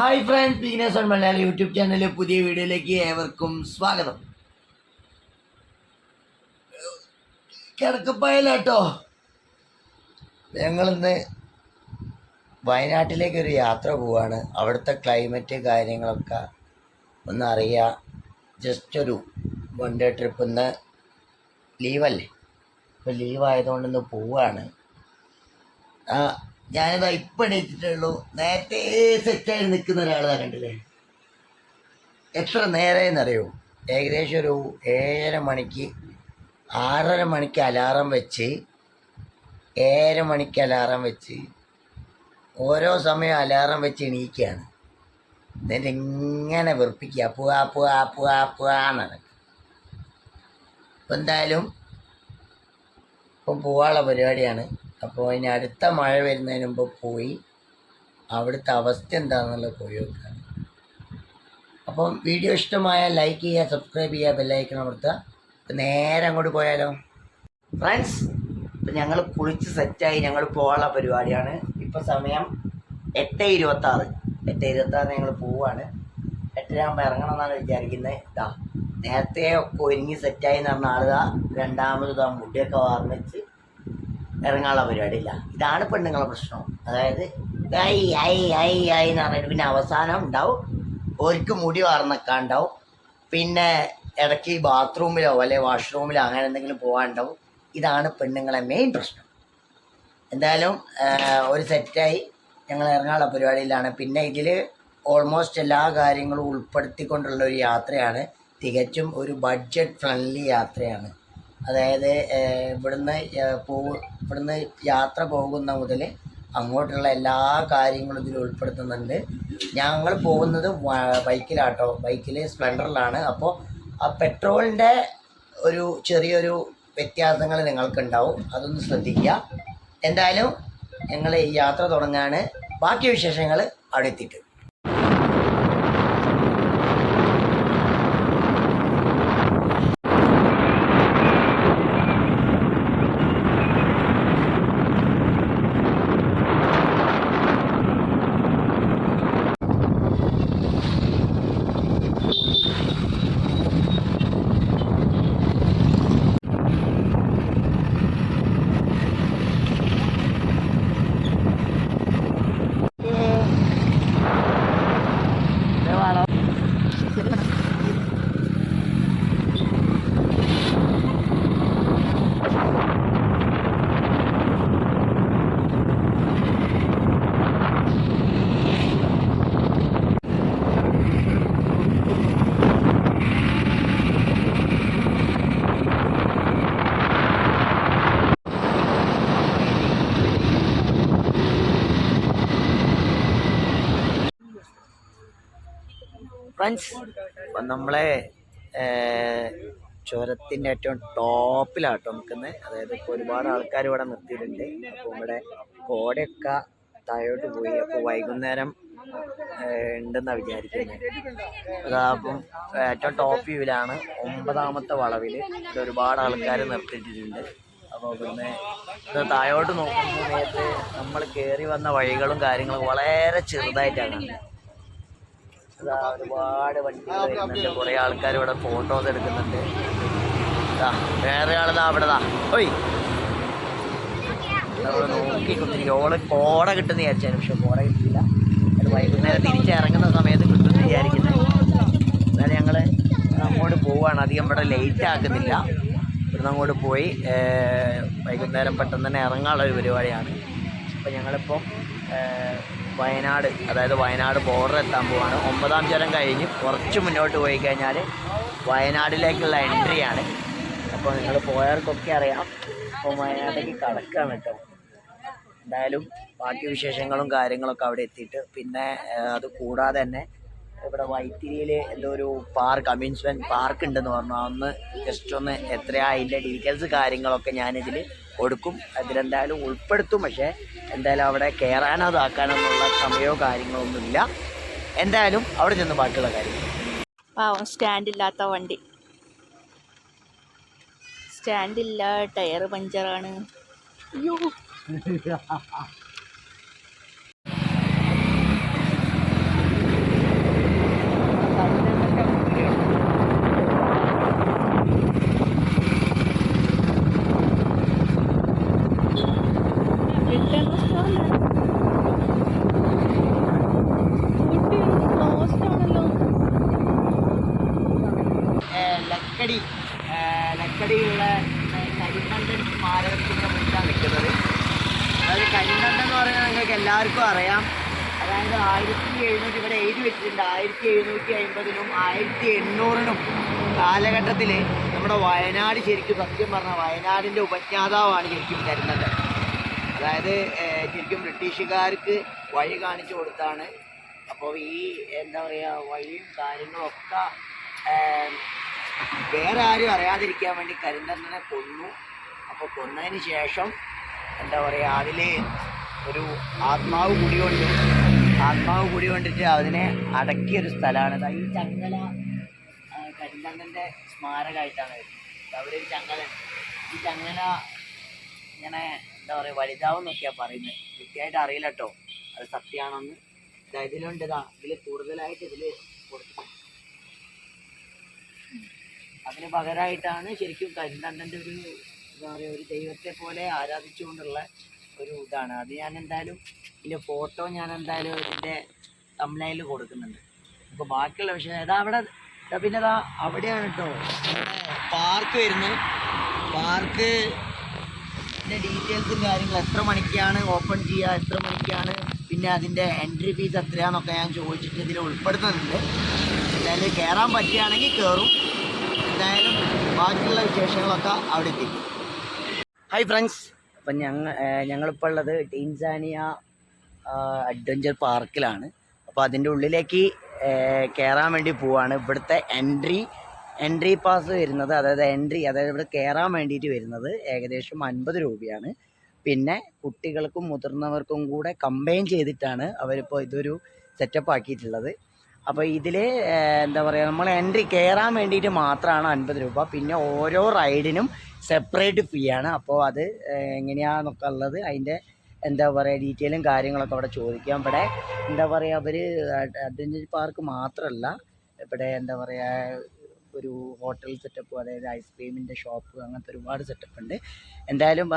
Hi friends beginners on Malayali YouTube ചാനലിലെ പുതിയ വീഡിയോയിലേക്ക് ഏവർക്കും സ്വാഗതം. കിടക്കപ്പായലാട്ടോ. ഞങ്ങളിന്ന് വയനാട്ടിലേക്ക് ഒരു യാത്ര പോവാണ്. അവിടുത്തെ ക്ലൈമറ്റ് കാര്യങ്ങളൊക്കെ ഒന്ന് അറിയാം. ജസ്റ്റ് ഒരു വൺ ഡേ ട്രിപ്പ് ഇന്ന് ലീവല്ലേ ഇപ്പോൾ ലീവ് ആയതുകൊണ്ട് ഇന്ന് പോവാണ്. ആ ഞാനിതാ ഇപ്പം എണീറ്റിട്ടുള്ളൂ. നേരത്തെ സെറ്റായി നിൽക്കുന്ന ഒരാളാ കണ്ടില്ലേ? എത്ര നേരമെന്നറിയോ ഏകദേശം ഒരു ഏഴര മണിക്ക് ആറര മണിക്ക് അലാറം വെച്ച് ഏഴര മണിക്ക് അലാറം വെച്ച് ഓരോ സമയം അലാറം വെച്ച് എണീക്കുകയാണ് എന്നിട്ട് ഇങ്ങനെ വെറുപ്പിക്കുക. പുക പുക പുക പുക ഇപ്പം എന്തായാലും ഇപ്പം പോവാനുള്ള പരിപാടിയാണ്. അപ്പോൾ ഇനി അടുത്ത മഴ വരുന്നതിന് മുമ്പ് പോയി അവിടുത്തെ അവസ്ഥ എന്താണെന്നുള്ളത് പോയി നോക്കുക അപ്പം വീഡിയോ ഇഷ്ടമായ ലൈക്ക് ചെയ്യുക സബ്സ്ക്രൈബ് ചെയ്യുക ബെല്ലൈക്കൺ അമർത്തുക. നേരെ അങ്ങോട്ട് പോയാലോ? ഫ്രണ്ട്സ് ഇപ്പം ഞങ്ങൾ കുളിച്ച് സെറ്റായി ഞങ്ങൾ പോകാനുള്ള പരിപാടിയാണ്. ഇപ്പം സമയം എട്ട് ഇരുപത്താറ്. എട്ട് ഇരുപത്താറ് ഞങ്ങൾ പോവുകയാണ് എട്ടരയാകുമ്പോൾ ഇറങ്ങണം എന്നാണ് വിചാരിക്കുന്നത് ഇതാ നേരത്തെ ഒക്കെ ഒരുങ്ങി സെറ്റായി എന്ന് പറഞ്ഞ ആളുക രണ്ടാമത് ഇതാ മുടിയൊക്കെ വാർന്നിച്ച് ഇറങ്ങാനുള്ള പരിപാടിയില്ല ഇതാണ് പെണ്ണുങ്ങളുടെ പ്രശ്നം. അതായത് ഐ ഐ ഐ ഐ എന്ന് പറഞ്ഞിട്ട് പിന്നെ അവസാനം ഉണ്ടാവും. ഒരിക്കൽ മുടി വാർന്നൊക്കെ ഉണ്ടാവും. പിന്നെ ഇടയ്ക്ക് ബാത്റൂമിലോ അല്ലെ വാഷ്റൂമിലോ അങ്ങനെ എന്തെങ്കിലും പോകാനുണ്ടാവും. ഇതാണ് പെണ്ണുങ്ങളെ മെയിൻ പ്രശ്നം. എന്തായാലും ഒരു സെറ്റായി ഞങ്ങൾ ഇറങ്ങാനുള്ള പരിപാടിയിലാണ്. പിന്നെ ഇതിൽ ഓൾമോസ്റ്റ് എല്ലാ കാര്യങ്ങളും ഉൾപ്പെടുത്തിക്കൊണ്ടുള്ള ഒരു യാത്രയാണ്. തികച്ചും ഒരു ബഡ്ജറ്റ് ഫ്രണ്ട്ലി യാത്രയാണ്. അതായത് ഇവിടുന്ന് പോ ഇവിടുന്ന് യാത്ര പോകുന്ന മുതൽ അങ്ങോട്ടുള്ള എല്ലാ കാര്യങ്ങളും ഇതിൽ ഉൾപ്പെടുത്തുന്നുണ്ട്. ഞങ്ങൾ പോകുന്നത് ബൈക്കിലാട്ടോ. ബൈക്കിൽ സ്പ്ലെൻഡറിലാണ്. അപ്പോൾ ആ പെട്രോളിന്റെ ഒരു ചെറിയൊരു വ്യത്യാസങ്ങൾ നിങ്ങൾക്കുണ്ടാവും. അതൊന്ന് ശ്രദ്ധിക്കുക. എന്തായാലും ഞങ്ങൾ ഈ യാത്ര തുടങ്ങാണ്. ബാക്കി വിശേഷങ്ങൾ അവിടെ എത്തിയിട്ട്. ഫ്രണ്ട്സ് അപ്പം നമ്മളെ ചുരത്തിന്റെ ഏറ്റവും ടോപ്പിലാട്ടോ നിൽക്കുന്നത്. അതായത് ഇപ്പോൾ ഒരുപാട് ആൾക്കാർ ഇവിടെ നിർത്തിയിട്ടുണ്ട്. അപ്പോൾ ഇവിടെ കോടയൊക്കെ താഴോട്ട് പോയി. അപ്പോൾ വൈകുന്നേരം ഉണ്ടെന്നാണ് വിചാരിക്കുന്നത് അതാകും ഏറ്റവും ടോപ്പ് വ്യൂവിലാണ് ഒമ്പതാമത്തെ വളവിൽ ഇവിടെ ഒരുപാട് ആൾക്കാർ നിർത്തിയിട്ടുണ്ട് അപ്പോൾ പിന്നെ ഇത് താഴോട്ട് നോക്കുന്ന സമയത്ത് നമ്മൾ കയറി വന്ന വഴികളും കാര്യങ്ങളും വളരെ ചെറുതായിട്ടാണ്. ഒരുപാട് വണ്ടികൾ വരുന്നുണ്ട്. കുറേ ആൾക്കാർ ഇവിടെ ഫോട്ടോസ് എടുക്കുന്നുണ്ട്. വേറെ ആളിതാ അവിടെ ദാ ഓയ്. അവിടെ നോക്കി കുത്തിരിക്കും ഓൾ കോട കിട്ടുന്ന വിചാരിച്ചാണ് പക്ഷെ കോട കിട്ടിയില്ല. അത് വൈകുന്നേരം തിരിച്ചിറങ്ങുന്ന സമയത്ത് കിട്ടുമെന്ന് വിചാരിക്കുന്നത് എന്നാലും ഞങ്ങൾ അങ്ങോട്ട് പോവുകയാണ് അധികം ഇവിടെ ലേറ്റ് ആക്കുന്നില്ല. ഇവിടുന്ന് അങ്ങോട്ട് പോയി വൈകുന്നേരം പെട്ടെന്ന് തന്നെ ഇറങ്ങാനുള്ള ഒരു പരിപാടിയാണ്. അപ്പോൾ ഞങ്ങളിപ്പം വയനാട് അതായത് വയനാട് ബോർഡർ എത്താൻ പോവാണ്. ഒമ്പതാം ചുരം കഴിഞ്ഞ് കുറച്ച് മുന്നോട്ട് പോയി കഴിഞ്ഞാൽ വയനാടിലേക്കുള്ള എൻട്രിയാണ് അപ്പോൾ നിങ്ങൾ പോയവർക്കൊക്കെ അറിയാം. അപ്പോൾ വയനാട്ടിലേക്ക് കടക്കാണ് കേട്ടോ. എന്തായാലും ബാക്കി വിശേഷങ്ങളും കാര്യങ്ങളൊക്കെ അവിടെ എത്തിയിട്ട് പിന്നെ അത് കൂടാതെ തന്നെ ഇവിടെ വൈത്തിരിയിൽ എന്തോ ഒരു പാർക്ക് അമ്യൂസ്മെന്റ് പാർക്ക് ഉണ്ടെന്ന് പറഞ്ഞു. അന്ന് ജസ്റ്റ് ഒന്ന് എത്രയാ അതിന്റെ ഡീറ്റെയിൽസ് കാര്യങ്ങളൊക്കെ ഞാനിതിൽ കൊടുക്കും. അതിലെന്തായാലും ഉൾപ്പെടുത്തും. പക്ഷേ എന്തായാലും അവിടെ കയറാനോ അതാക്കാനൊന്നുള്ള സമയമോ കാര്യങ്ങളൊന്നുമില്ല എന്തായാലും അവിടെ ചെന്ന് ബാക്കിയുള്ള കാര്യം. പാവം സ്റ്റാൻഡില്ലാത്ത വണ്ടി. സ്റ്റാൻഡില്ല ടയർ പഞ്ചറാണ്. അയ്യോ. എല്ലാവർക്കും അറിയാം. അതായത് ആയിരത്തി എഴുന്നൂറ്റി ഇവിടെ എഴുതി വെച്ചിട്ടുണ്ട് ആയിരത്തി എഴുന്നൂറ്റി അമ്പതിനും ആയിരത്തി എണ്ണൂറിനും കാലഘട്ടത്തിൽ നമ്മുടെ വയനാട് ശരിക്കും സത്യം പറഞ്ഞ വയനാടിന്റെ ഉപജ്ഞാതാവാണ് ശരിക്കും തരുന്നത്. അതായത് ശരിക്കും ബ്രിട്ടീഷുകാർക്ക് വഴി കാണിച്ചു കൊടുത്താണ്. അപ്പോൾ ഈ എന്താ പറയുക വഴിയും കാര്യങ്ങളും ഒക്കെ വേറെ ആരും അറിയാതിരിക്കാൻ വേണ്ടി കരിന്തണ്ണനെ കൊന്നു. അപ്പോൾ കൊന്നതിന് ശേഷം എന്താ പറയുക അതിൽ ഒരു ആത്മാവ് കുടികൊണ്ട് ആത്മാവ് കൂടി കൊണ്ടിട്ട് അതിനെ അടക്കിയൊരു സ്ഥലമാണ്. ഈ ചങ്ങല ആ, കരിന്തണ്ടന്റെ സ്മാരകമായിട്ടാണ് വരുന്നത്. അവിടെ ഒരു ചങ്ങല ഈ ചങ്ങല ഇങ്ങനെ എന്താ പറയുക വലുതാവും എന്നൊക്കെയാണ് പറയുന്നത്. കൃത്യമായിട്ട് അറിയില്ല കേട്ടോ അത് സത്യമാണെന്ന്. ഇതാ ഇതിലുണ്ട് ഇതാ ഇതിൽ കൂടുതലായിട്ട് ഇതിൽ കൊടുത്തിട്ടുണ്ട്. അതിന് പകരമായിട്ടാണ് ശരിക്കും കരിന്തണ്ടന്റെ ഒരു എന്താ പറയുക ഒരു ദൈവത്തെ പോലെ ആരാധിച്ചുകൊണ്ടുള്ള ഒരു ഇതാണ്. അത് ഞാൻ എന്തായാലും ഇതിന്റെ ഫോട്ടോ ഞാൻ എന്തായാലും ഇതിന്റെ തമ്മിലയിൽ കൊടുക്കുന്നുണ്ട്. അപ്പോൾ ബാക്കിയുള്ള വിഷയം ഇതാ അവിടെ പിന്നെ ഇതാ അവിടെയാണ് കേട്ടോ പാർക്ക് വരുന്നു. പാർക്ക് ഡീറ്റെയിൽസും കാര്യങ്ങളും എത്ര മണിക്കാണ് ഓപ്പൺ ചെയ്യുക എത്ര മണിക്കാണ് പിന്നെ അതിന്റെ എൻട്രി ഫീസ് എത്രയാണെന്നൊക്കെ ഞാൻ ചോദിച്ചിട്ട് ഇതിൽ ഉൾപ്പെടുത്തുന്നുണ്ട്. എന്തായാലും കയറാൻ പറ്റുകയാണെങ്കിൽ കയറും എന്തായാലും ബാക്കിയുള്ള വിശേഷങ്ങളൊക്കെ അവിടെ എത്തിക്കും. ഹായ് ഫ്രണ്ട്സ് അപ്പം ഞങ്ങൾ ഞങ്ങളിപ്പോൾ ഉള്ളത് ടീൻസാനിയ അഡ്വഞ്ചർ പാർക്കിലാണ്. അപ്പോൾ അതിന്റെ ഉള്ളിലേക്ക് കയറാൻ വേണ്ടി പോവാണ്. ഇവിടുത്തെ എൻട്രി എൻട്രി പാസ് വരുന്നത് അതായത് എൻട്രി അതായത് ഇവിടെ കയറാൻ വേണ്ടിയിട്ട് വരുന്നത് ഏകദേശം അൻപത് രൂപയാണ്. പിന്നെ കുട്ടികൾക്കും മുതിർന്നവർക്കും കൂടെ കമ്പൈൻ ചെയ്തിട്ടാണ് അവരിപ്പോൾ ഇതൊരു സെറ്റപ്പ് ആക്കിയിട്ടുള്ളത്. അപ്പോൾ ഇതിൽ എന്താ പറയുക നമ്മൾ എൻട്രി കയറാൻ വേണ്ടിയിട്ട് മാത്രമാണ് അൻപത് രൂപ. പിന്നെ ഓരോ റൈഡിനും സെപ്പറേറ്റ് ഫീ ആണ്. അപ്പോൾ അത് എങ്ങനെയാണെന്നൊക്കെ ഉള്ളത് അതിന്റെ എന്താ പറയുക ഡീറ്റെയിലും കാര്യങ്ങളൊക്കെ അവിടെ ചോദിക്കാം. ഇവിടെ എന്താ പറയുക അവർ അഡ്വഞ്ചർ പാർക്ക് മാത്രമല്ല ഇവിടെ എന്താ പറയുക ഒരു ഹോട്ടൽ സെറ്റപ്പ് അതായത് ഐസ്ക്രീമിന്റെ ഷോപ്പ് അങ്ങനത്തെ ഒരുപാട് സെറ്റപ്പ് ഉണ്ട്. എന്തായാലും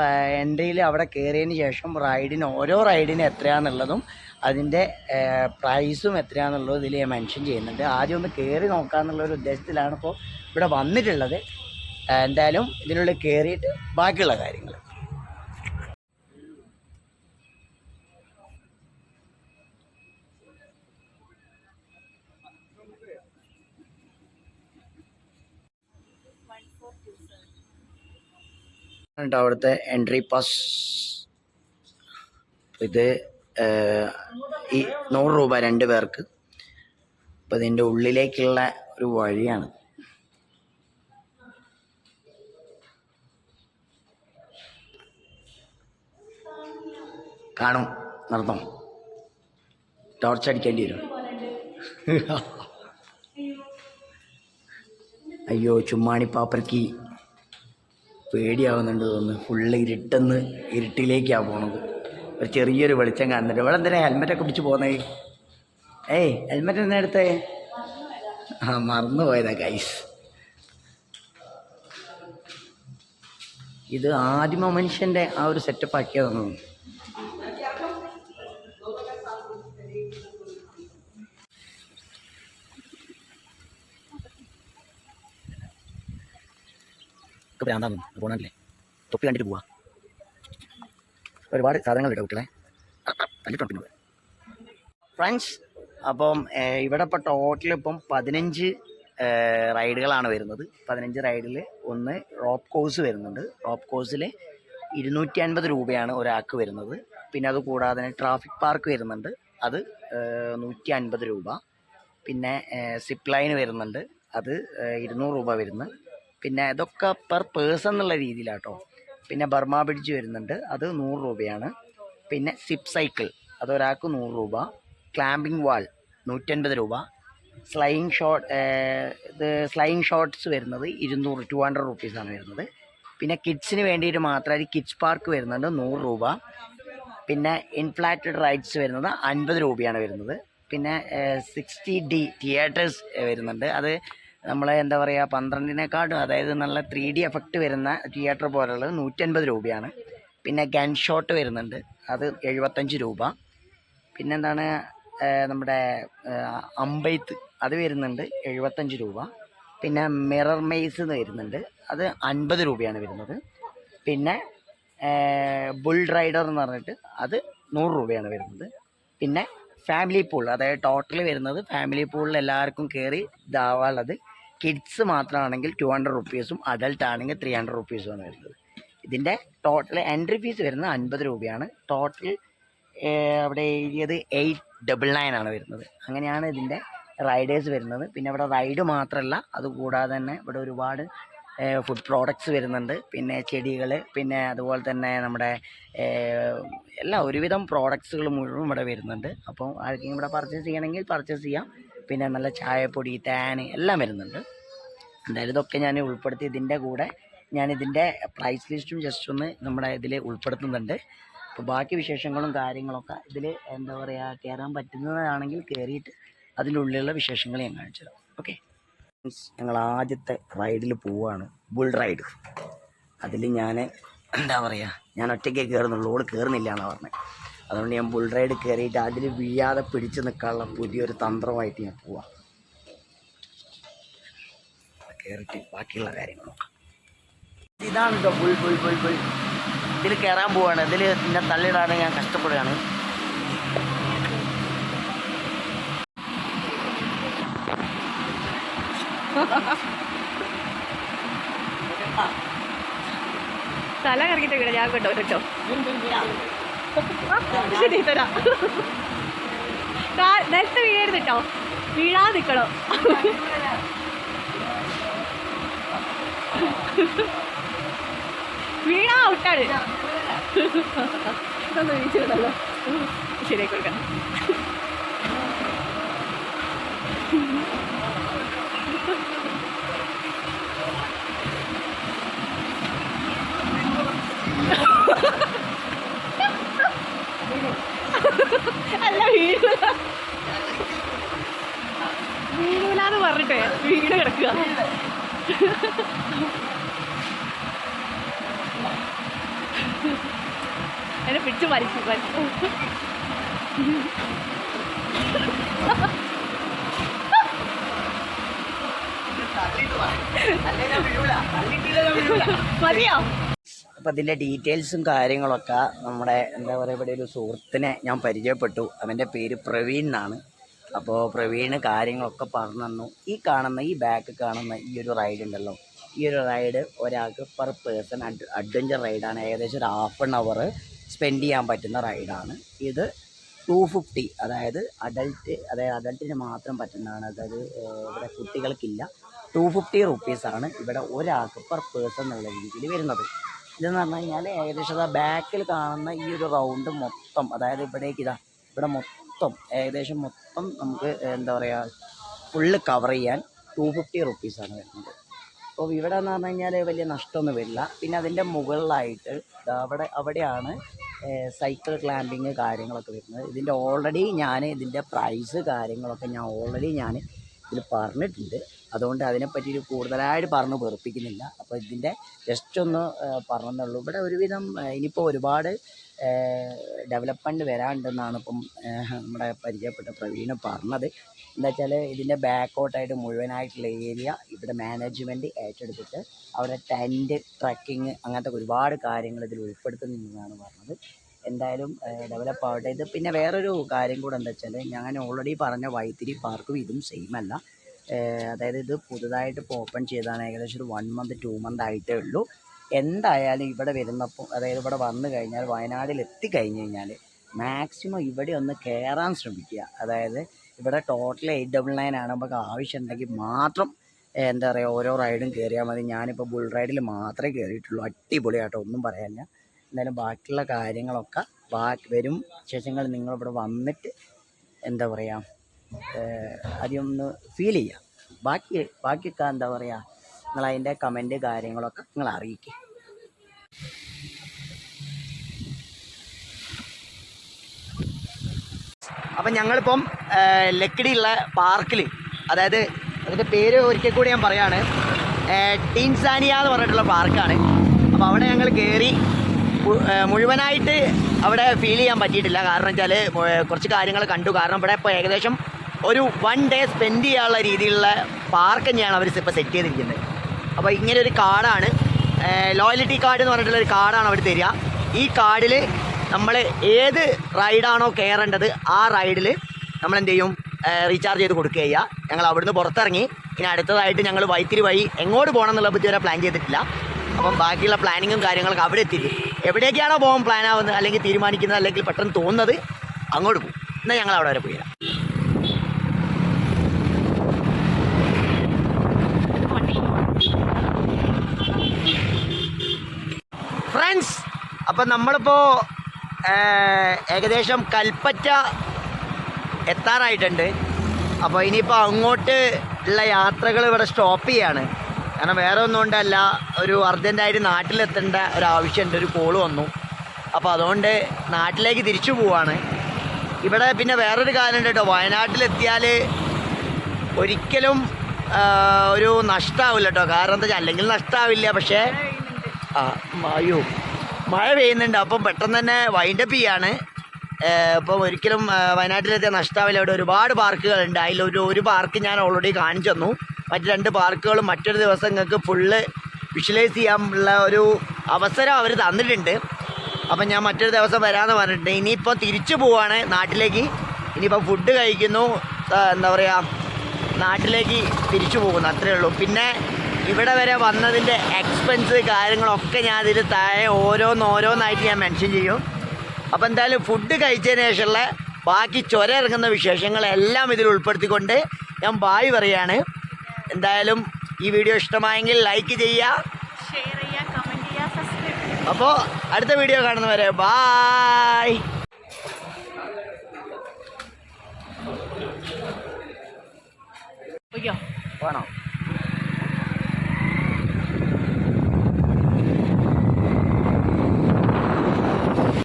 എൻട്രിയിൽ അവിടെ കയറിയതിന് ശേഷം റൈഡിന് ഓരോ റൈഡിന് എത്രയാണെന്നുള്ളതും അതിന്റെ പ്രൈസും എത്രയാണെന്നുള്ളതും ഇതിൽ ഞാൻ മെൻഷൻ ചെയ്യുന്നുണ്ട്. ആദ്യം ഒന്ന് കയറി നോക്കാമെന്നുള്ള ഒരു ഉദ്ദേശത്തിലാണ് ഇപ്പോൾ ഇവിടെ വന്നിട്ടുള്ളത്. എന്തായാലും ഇതിനുള്ളിൽ കയറിയിട്ട് ബാക്കിയുള്ള കാര്യങ്ങൾ. അവിടുത്തെ എൻട്രി പാസ് ഇത് ഈ നൂറ് രൂപ രണ്ട് പേർക്ക്. അപ്പോൾ ഇതിന്റെ ഉള്ളിലേക്കുള്ള ഒരു വഴിയാണ്. കാണും നടന്നോ ടോർച്ച് അടിക്കേണ്ടി വരും. അയ്യോ ചുമ്മാണി പാപ്പർക്ക് പേടിയാവുന്നുണ്ട് തോന്നുന്നു. ഫുള്ള് ഇരുട്ടെന്ന് ഇരുട്ടിലേക്കാണ് പോണത്. ഒരു ചെറിയൊരു വെളിച്ചം കാണുന്നുണ്ട്. ഇവിടെ എന്തിനാ ഹെൽമെറ്റൊക്കെ പിടിച്ച് പോകുന്നത് ഏയ് ഹെൽമെറ്റ് എന്നാ എടുത്തേ? ആ മറന്നു പോയതാ ഗൈസ് ഇത് ആദിമ മനുഷ്യന്റെ ആ ഒരു സെറ്റപ്പ് ആക്കിയതാണ് ഭ്രാന്താന്ന് പോകണല്ലേ തൊപ്പി കണ്ടിട്ട് പോവാ. ഒരുപാട് സാധനങ്ങൾ ഇടാം കുട്ടികളെ? തല്ലിട്ടുണ്ട് ഫ്രണ്ട്സ് അപ്പം ഇവിടെ ഇപ്പോൾ ടോട്ടൽ ഇപ്പം പതിനഞ്ച് റൈഡുകളാണ് വരുന്നത്. പതിനഞ്ച് റൈഡിൽ ഒന്ന് റോപ്പ് കോഴ്സ് വരുന്നുണ്ട്. റോപ്പ് കോഴ്സിൽ ഇരുന്നൂറ്റി അൻപത് രൂപയാണ് ഒരാൾക്ക് വരുന്നത്. പിന്നെ അത് കൂടാതെ തന്നെ ട്രാഫിക് പാർക്ക് വരുന്നുണ്ട്. അത് നൂറ്റി അൻപത് രൂപ. പിന്നെ സിപ്പ് ലൈൻ വരുന്നുണ്ട്. അത് ഇരുന്നൂറ് രൂപ വരുന്നു. പിന്നെ ഇതൊക്കെ പെർ പേഴ്സൺ എന്നുള്ള രീതിയിലാട്ടോ. പിന്നെ ബർമ ബ്രിഡ്ജ് വരുന്നുണ്ട് അത് നൂറ് രൂപയാണ്. പിന്നെ സിപ്പ് സൈക്കിൾ അതൊരാൾക്ക് നൂറ് രൂപ. ക്ലാമ്പിംഗ് വാൾ നൂറ്റൻപത് രൂപ. സ്ലൈങ് ഷോട്ട് ഇത് സ്ലൈങ് ഷോട്ട്സ് വരുന്നത് ഇരുന്നൂറ് ടു ഹൺഡ്രഡ് റുപ്പീസാണ് വരുന്നത്. പിന്നെ കിഡ്സിന് വേണ്ടിയിട്ട് മാത്രമായിട്ട് കിഡ്സ് പാർക്ക് വരുന്നുണ്ട് നൂറ് രൂപ. പിന്നെ ഇൻഫ്ലാറ്റഡ് റൈഡ്സ് വരുന്നത് അൻപത് രൂപയാണ് വരുന്നത്. പിന്നെ സിക്സ്റ്റി ഡി തിയേറ്റേഴ്സ് വരുന്നുണ്ട്. അത് നമ്മൾ എന്താ പറയുക പന്ത്രണ്ടിനെക്കാട്ടും അതായത് നല്ല ത്രീ ഡി എഫക്റ്റ് വരുന്ന തിയേറ്റർ പോലുള്ളത് നൂറ്റൻപത് രൂപയാണ്. പിന്നെ ഗൺ ഷോട്ട് വരുന്നുണ്ട് അത് എഴുപത്തഞ്ച് രൂപ. പിന്നെന്താണ് നമ്മുടെ അമ്പെയ്ത്ത് അത് വരുന്നുണ്ട് എഴുപത്തഞ്ച് രൂപ. പിന്നെ മിറർ മെയ്സ് എന്ന് വരുന്നുണ്ട് അത് അൻപത് രൂപയാണ് വരുന്നത്. പിന്നെ ബുൾ റൈഡർ എന്ന് പറഞ്ഞിട്ട് അത് നൂറ് രൂപയാണ് വരുന്നത്. പിന്നെ ഫാമിലി പൂൾ അതായത് ടോട്ടൽ വരുന്നത് ഫാമിലി പൂളിൽ എല്ലാവർക്കും കയറി ഇതാവാനുള്ളത് കിഡ്സ് മാത്രമാണെങ്കിൽ ടു ഹൺഡ്രഡ് റുപ്പീസും അഡൽട്ട് ആണെങ്കിൽ ത്രീ ഹൺഡ്രഡ് റുപ്പീസുമാണ് വരുന്നത്. ഇതിന്റെ ടോട്ടൽ എൻട്രി ഫീസ് വരുന്നത് അൻപത് രൂപയാണ്. ടോട്ടൽ അവിടെ എഴുതിയത് എയ്റ്റ് ഡബിൾ നയൻ ആണ് വരുന്നത്. അങ്ങനെയാണ് ഇതിന്റെ റൈഡേഴ്സ് വരുന്നത്. പിന്നെ ഇവിടെ റൈഡ് മാത്രമല്ല അതുകൂടാതെ തന്നെ ഇവിടെ ഒരുപാട് ഫുഡ് പ്രോഡക്ട്സ് വരുന്നുണ്ട്. പിന്നെ ചെടികൾ പിന്നെ അതുപോലെ തന്നെ നമ്മുടെ എല്ലാ ഒരുവിധം പ്രോഡക്ട്സുകൾ മുഴുവൻ ഇവിടെ വരുന്നുണ്ട്. അപ്പോൾ ആർക്കെങ്കിലും ഇവിടെ പർച്ചേസ് ചെയ്യണമെങ്കിൽ പർച്ചേസ് ചെയ്യാം. പിന്നെ നല്ല ചായപ്പൊടി ടാന് എല്ലാം വരുന്നുണ്ട്. എന്തായാലും ഇതൊക്കെ ഞാൻ ഉൾപ്പെടുത്തി. ഇതിന്റെ കൂടെ ഞാൻ ഇതിന്റെ പ്രൈസ് ലിസ്റ്റും ജസ്റ്റ് ഒന്ന് നമ്മുടെ ഇതിൽ ഉൾപ്പെടുത്തുന്നുണ്ട്. അപ്പോൾ ബാക്കി വിശേഷങ്ങളും കാര്യങ്ങളൊക്കെ ഇതിൽ എന്താ പറയുക കയറാൻ പറ്റുന്നതാണെങ്കിൽ കയറിയിട്ട് അതിന്റെ ഉള്ളിലുള്ള വിശേഷങ്ങൾ ഞാൻ കാണിച്ചു തരാം. ഓക്കെ ഞങ്ങൾ ആദ്യത്തെ റൈഡിൽ പോവുകയാണ് ബുൾ റൈഡ് അതിൽ ഞാൻ എന്താ പറയുക ഞാൻ ഒറ്റയ്ക്ക് കയറുന്നുള്ളൂ ഓട് കയറുന്നില്ല എന്നാണ് പറഞ്ഞത് അതുകൊണ്ട് ഞാൻ ബുൾ റൈഡ് കയറിയിട്ട് അതിൽ വീഴാതെ പിടിച്ച് നിൽക്കാനുള്ള പുതിയൊരു തന്ത്രമായിട്ട് ഞാൻ പോവാം. കയറിയിട്ട് ബാക്കിയുള്ള കാര്യങ്ങൾ നോക്കാം. ഇതാണ് കേട്ടോ ബുൾ ബുൾ ബുൾ ബുൾ ഇതിൽ കയറാൻ പോവാണ്. ഇതിൽ പിന്നെ തള്ളിയിടാണ് ഞാൻ കഷ്ടപ്പെടുകയാണ്. തല കറക്കിട്ട് വീണ ഞാൻ കേട്ടോ കേട്ടോ ശരി തരാം കാ- വീഴരുത് കേട്ടോ വീഴാതെ വീണാ ഔട്ടാണ്. ഇതൊന്ന് വീഴ്ച വിടല്ലോ ശരിയാക്കി കൊടുക്കണം. അല്ല വീഴൂല വീഴൂലെന്ന് പറഞ്ഞിട്ടേ വീട് കിടക്കുക. എന്നെ പിടിച്ച് മരിച്ചു വലിക്കും മതിയോ? അപ്പം അതിന്റെ ഡീറ്റെയിൽസും കാര്യങ്ങളൊക്കെ നമ്മുടെ എന്താ പറയുക ഇവിടെ ഒരു സുഹൃത്തിനെ ഞാൻ പരിചയപ്പെട്ടു. അവന്റെ പേര് പ്രവീൺ എന്നാണ്. അപ്പോൾ പ്രവീണ് കാര്യങ്ങളൊക്കെ പറഞ്ഞു തന്നു. ഈ കാണുന്ന ഈ ബാക്ക് കാണുന്ന ഈ ഒരു റൈഡ് ഉണ്ടല്ലോ. ഈ ഒരു റൈഡ് ഒരാൾക്ക് പെർ പേഴ്സൺ അഡ്വഞ്ചർ റൈഡാണ് ഏകദേശം ഒരു ഹാഫ് ആൻ അവർ സ്പെൻഡ് ചെയ്യാൻ പറ്റുന്ന റൈഡാണ് ഇത് ടു ഫിഫ്റ്റി അതായത് അഡൽട്ട് അതായത് അഡൽട്ടിന് മാത്രം പറ്റുന്നതാണ്. അതായത് ഇവിടെ കുട്ടികൾക്കില്ല. ടു ഫിഫ്റ്റി റുപ്പീസാണ് ഇവിടെ ഒരാൾക്ക് പെർ പേഴ്സൺ എന്നുള്ള രീതിയിൽ വരുന്നത്. ഇതെന്ന് പറഞ്ഞു കഴിഞ്ഞാൽ ഏകദേശം ബാക്കിൽ കാണുന്ന ഈ ഒരു റൗണ്ട് മൊത്തം അതായത് ഇവിടേക്ക് ഇതാ ഇവിടെ മൊത്തം ഏകദേശം മൊത്തം നമുക്ക് എന്താ പറയുക ഫുള്ള് കവർ ചെയ്യാൻ ടു ഫിഫ്റ്റി റുപ്പീസാണ് വരുന്നത്. അപ്പോൾ ഇവിടെ എന്ന് പറഞ്ഞു കഴിഞ്ഞാൽ വലിയ നഷ്ടമൊന്നും വരില്ല. പിന്നെ അതിന്റെ മുകളിലായിട്ട് അവിടെ അവിടെയാണ് സൈക്കിൾ ക്ലാമ്പിങ് കാര്യങ്ങളൊക്കെ വരുന്നത്. ഇതിന്റെ ഓൾറെഡി ഞാൻ ഇതിന്റെ പ്രൈസ് കാര്യങ്ങളൊക്കെ ഞാൻ ഓൾറെഡി ഞാൻ ഇതിൽ പറഞ്ഞിട്ടുണ്ട്. അതുകൊണ്ട് അതിനെപ്പറ്റി കൂടുതലായിട്ട് പറഞ്ഞ് വെറുപ്പിക്കുന്നില്ല. അപ്പോൾ ഇതിന്റെ ജസ്റ്റ് ഒന്ന് പറഞ്ഞുള്ളൂ ഇവിടെ ഒരുവിധം ഇനിയിപ്പോൾ ഒരുപാട് ഡെവലപ്മെന്റ് വരാനുണ്ടെന്നാണ് ഇപ്പം നമ്മുടെ പരിചയപ്പെട്ട പ്രവീണ് പറഞ്ഞത്. എന്താ വെച്ചാൽ ഇതിന്റെ ബാക്കോട്ടായിട്ട് മുഴുവനായിട്ടുള്ള ഏരിയ ഇവിടെ മാനേജ്മെന്റ് ഏറ്റെടുത്തിട്ട് അവിടെ ടെന്റ് ട്രക്കിങ് അങ്ങനത്തെ ഒരുപാട് കാര്യങ്ങൾ ഇതിൽ ഉൾപ്പെടുത്തുന്നതെന്നാണ് പറഞ്ഞത്. എന്തായാലും ഡെവലപ്പ് ആവട്ടെ. ഇത് പിന്നെ വേറൊരു കാര്യം കൂടെ എന്താ വെച്ചാൽ ഞാൻ ഓൾറെഡി പറഞ്ഞ വൈത്തിരി പാർക്കും ഇതും സെയിം അല്ല. അതായത് ഇത് പുതുതായിട്ട് ഇപ്പോൾ ഓപ്പൺ ചെയ്താണ് ഏകദേശം ഒരു വൺ മന്ത് ടു മന്ത് ആയിട്ടേ ഉള്ളൂ. എന്തായാലും ഇവിടെ വരുന്നപ്പോൾ അതായത് ഇവിടെ വന്നു കഴിഞ്ഞാൽ വയനാട്ടിൽ എത്തിക്കഴിഞ്ഞ് കഴിഞ്ഞാൽ മാക്സിമം ഇവിടെ ഒന്ന് കയറാൻ ശ്രമിക്കുക. അതായത് ഇവിടെ ടോട്ടൽ എയ്റ്റ് ഡബിൾ നയൻ ആണ്. നമുക്ക് ആവശ്യമുണ്ടെങ്കിൽ മാത്രം എന്താ പറയുക ഓരോ റൈഡും കയറിയാൽ മതി. ഞാനിപ്പോൾ ബുൾ റൈഡിൽ മാത്രമേ കയറിയിട്ടുള്ളൂ അടിപൊളിയാട്ടോ ഒന്നും പറയാനില്ല. എന്തായാലും ബാക്കിയുള്ള കാര്യങ്ങളൊക്കെ ബാക്കി വരും. ശേഷങ്ങൾ നിങ്ങളിവിടെ വന്നിട്ട് എന്താ പറയുക ആദ്യം ഒന്ന് ഫീൽ ചെയ്യുക. ബാക്കി ബാക്കിയൊക്കെ എന്താ പറയുക നിങ്ങളതിന്റെ കമന്റ് കാര്യങ്ങളൊക്കെ നിങ്ങൾ അറിയിക്കുക അപ്പം ഞങ്ങളിപ്പം ലക്കിടിയുള്ള പാർക്കിൽ അതായത് അതിന്റെ പേര് ഒരിക്കൽ കൂടി ഞാൻ പറയാണ്. ടീൻസാനിയ എന്ന് പറഞ്ഞിട്ടുള്ള പാർക്കാണ്. അപ്പോൾ അവിടെ ഞങ്ങൾ കയറി മുഴുവനായിട്ട് അവിടെ ഫീൽ ചെയ്യാൻ പറ്റിയിട്ടില്ല. കാരണം വെച്ചാൽ കുറച്ച് കാര്യങ്ങൾ കണ്ടു. കാരണം ഇവിടെ ഇപ്പോൾ ഏകദേശം ഒരു വൺ ഡേ സ്പെൻഡ് ചെയ്യാനുള്ള രീതിയിലുള്ള പാർക്ക് തന്നെയാണ് അവർ ഇപ്പോൾ സെറ്റ് ചെയ്തിരിക്കുന്നത്. അപ്പോൾ ഇങ്ങനെ ഒരു കാർഡാണ് ലോയലിറ്റി കാർഡ് എന്ന് പറഞ്ഞിട്ടുള്ള ഒരു കാർഡാണ് അവർ തരിക. ഈ കാർഡിൽ നമ്മൾ ഏത് റൈഡാണോ കയറേണ്ടത് ആ റൈഡിൽ നമ്മൾ എന്ത് ചെയ്യും റീചാർജ് ചെയ്ത് കൊടുക്കുക ചെയ്യുക ഞങ്ങൾ അവിടുന്ന് പുറത്തിറങ്ങി ഇനി അടുത്തതായിട്ട് ഞങ്ങൾ വൈത്തിരി വഴി എങ്ങോട്ട് പോകണം എന്നുള്ള പറ്റി വരെ പ്ലാൻ ചെയ്തിട്ടില്ല. അപ്പം ബാക്കിയുള്ള പ്ലാനിങ്ങും കാര്യങ്ങളൊക്കെ അവിടെ എത്തിയിട്ട് എവിടേക്കാണോ പോകാൻ പ്ലാൻ ആവുന്നത് അല്ലെങ്കിൽ തീരുമാനിക്കുന്നത് അല്ലെങ്കിൽ പെട്ടെന്ന് തോന്നുന്നത് അങ്ങോട്ട് പോകും. എന്നാൽ ഞങ്ങൾ അവിടെ വരെ പോയി ഫ്രണ്ട്സ് അപ്പം നമ്മളിപ്പോൾ ഏകദേശം കൽപ്പറ്റ എത്താറായിട്ടുണ്ട്. അപ്പോൾ ഇനിയിപ്പോൾ അങ്ങോട്ട് ഉള്ള യാത്രകൾ ഇവിടെ സ്റ്റോപ്പ് ചെയ്യാണ്. കാരണം വേറെ ഒന്നും കൊണ്ടല്ല ഒരു അർജന്റായിട്ട് നാട്ടിലെത്തേണ്ട ഒരു ആവശ്യമുണ്ട് ഒരു കോൾ വന്നു. അപ്പോൾ അതുകൊണ്ട് നാട്ടിലേക്ക് തിരിച്ചു പോവാണ്. ഇവിടെ പിന്നെ വേറൊരു കാര്യമുണ്ട് കേട്ടോ. വയനാട്ടിലെത്തിയാൽ ഒരിക്കലും ഒരു നഷ്ടമാവില്ല കേട്ടോ. കാരണം എന്താ വെച്ചാൽ അല്ലെങ്കിൽ നഷ്ടമാവില്ല പക്ഷേ ആ അയ്യോ. മഴ പെയ്യുന്നുണ്ട്. അപ്പം പെട്ടെന്ന് തന്നെ വൈൻഡപ്പ് ചെയ്യാണ്. ഇപ്പം ഒരിക്കലും വയനാട്ടിലെത്തിയ നഷ്ടാവില്ല അവിടെ ഒരുപാട് പാർക്കുകളുണ്ട് അതിൽ ഒരു ഒരു പാർക്ക് ഞാൻ ഓൾറെഡി കാണിച്ചു തന്നു. മറ്റ് രണ്ട് പാർക്കുകളും മറ്റൊരു ദിവസം നിങ്ങൾക്ക് ഫുള്ള് വിഷ്വലൈസ് ചെയ്യാനുള്ള ഒരു അവസരം അവർ തന്നിട്ടുണ്ട്. അപ്പം ഞാൻ മറ്റൊരു ദിവസം വരാമെന്ന് പറഞ്ഞിട്ടുണ്ട്. ഇനിയിപ്പോൾ തിരിച്ചു പോവാണ് നാട്ടിലേക്ക്. ഇനിയിപ്പോൾ ഫുഡ് കഴിക്കുന്നു. എന്താ പറയുക നാട്ടിലേക്ക് തിരിച്ചു പോകുന്നു. അത്രയേ ഉള്ളൂ. പിന്നെ ഇവിടെ വരെ വന്നതിന്റെ എക്സ്പെൻസ് കാര്യങ്ങളൊക്കെ ഞാൻ ഇതിൽ താഴെ ഓരോന്നോരോന്നായിട്ട് ഞാൻ മെൻഷൻ ചെയ്യും. അപ്പോൾ എന്തായാലും ഫുഡ് കഴിച്ചതിന് ശേഷമുള്ള ബാക്കി ചൊര ഇറങ്ങുന്ന വിശേഷങ്ങളെല്ലാം ഇതിൽ ഉൾപ്പെടുത്തിക്കൊണ്ട് ഞാൻ ബായ് പറയാണ്. എന്തായാലും ഈ വീഡിയോ ഇഷ്ടമായെങ്കിൽ ലൈക്ക് ചെയ്യുക. അപ്പോൾ അടുത്ത വീഡിയോ കാണുന്ന വരെ ബായ് വേണോ